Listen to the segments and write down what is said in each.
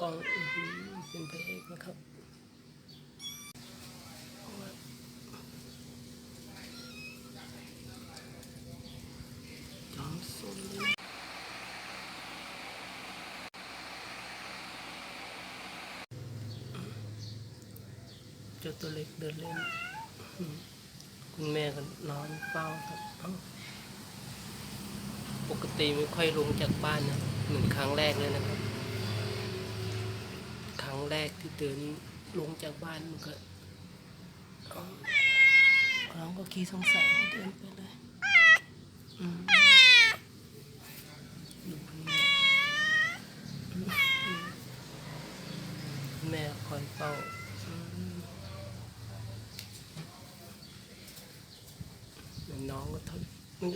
กล้องอื้อหือเป็นพระเอกนะครับจอมสนจ้าตัวเล็กเดินเล่น คุณแม่ก็นอนเฝ้าครับ ปกติไม่ค่อยลงจากบ้านนะเหมือนครั้งแรกเลยนะครับ ครั้งแรกที่เดินลงจากบ้านมันก็เอ้าเราก็ขี้สงสัยให้เดินไปเลยอืมดูคุณแม่แม่คอยเฝ้าอืมน้องก็ทำมัน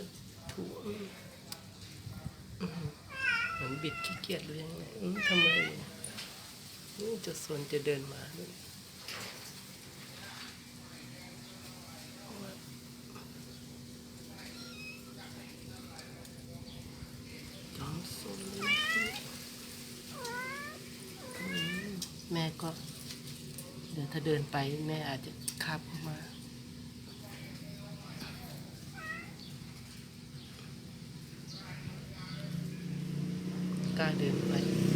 ถูอืมเหมือนบิดขี้เกียจหรือยังไงทำไม อืมจะสวนจะเดินมาด้วยจอมสนเลยนแม่ก็เดี๋ยวถ้าเดินไปแม่อาจจะคาบมากล้าเดินไป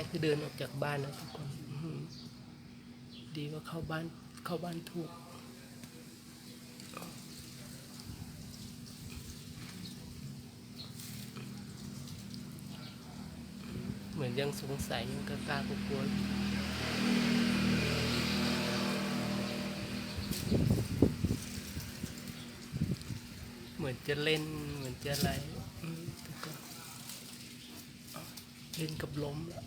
ครั้งแรกคือเดินออกจากบ้านนะทุกคน ดีว่าเข้าบ้านเข้าบ้านถูกเหมือนยังสงสัยยังกล้ากลัวเหมือนจะเล่นเหมือนจะอะไรเล่นกับล้มละ